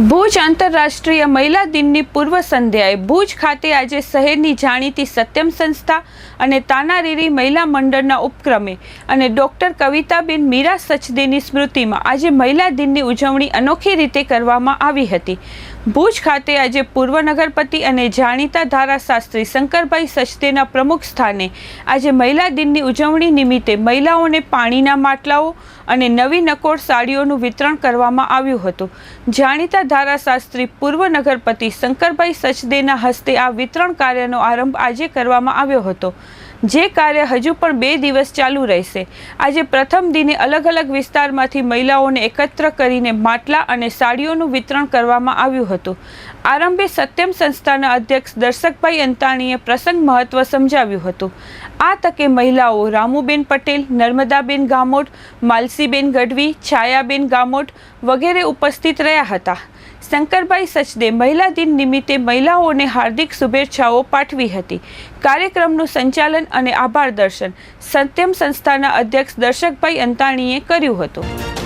ભુજ આંતરરાષ્ટ્રીય મહિલા દિનની પૂર્વ સંધ્યાએ ભુજ ખાતે આજે શહેરની જાણીતી સત્યમ સંસ્થા અને તાનારીરી મહિલા મંડળના ઉપક્રમે અને ડૉક્ટર કવિતાબેન મીરા સચદેની સ્મૃતિમાં આજે મહિલા દિનની ઉજવણી અનોખી રીતે કરવામાં આવી હતી. ભુજ ખાતે આજે પૂર્વ નગરપતિ અને જાણીતા ધારાશાસ્ત્રી શંકરભાઈ સચદેના પ્રમુખ સ્થાને આજે મહિલા દિનની ઉજવણી નિમિત્તે મહિલાઓને પાણીના માટલાઓ અને નવી નકોર સાડીઓનું વિતરણ કરવામાં આવ્યું હતું. જાણીતા ધારાશાસ્ત્રી પૂર્વ નગરપતિ શંકરભાઈ સચદેના હસ્તે આ વિતરણ કાર્યનો આરંભ આજે કરવામાં આવ્યો હતો. જે કાર્ય હજુ પણ બે દિવસ ચાલુ રહેશે. આજે પ્રથમ દિને અલગ અલગ વિસ્તારમાંથી મહિલાઓને એકત્ર કરીને માટલા અને સાડીઓનું વિતરણ કરવામાં આવ્યું હતું. આરંભે સત્યમ સંસ્થાના અધ્યક્ષ દર્શકભાઈ અંતાણીએ પ્રસંગ મહત્વ સમજાવ્યું હતું. આ તકે મહિલાઓ રામુબેન પટેલ, નર્મદાબેન ગામોટ, માલસીબેન ગઢવી, છાયાબેન ગામોટ વગેરે ઉપસ્થિત રહ્યા હતા. શંકરભાઈ સચદે મહિલા દિન નિમિત્તે મહિલાઓને હાર્દિક શુભેચ્છાઓ પાઠવી હતી. કાર્યક્રમનું સંચાલન અને આભાર દર્શન. સત્યમ સંસ્થાના અધ્યક્ષ દર્શકભાઈ અંતાણીએ કર્યું હતું.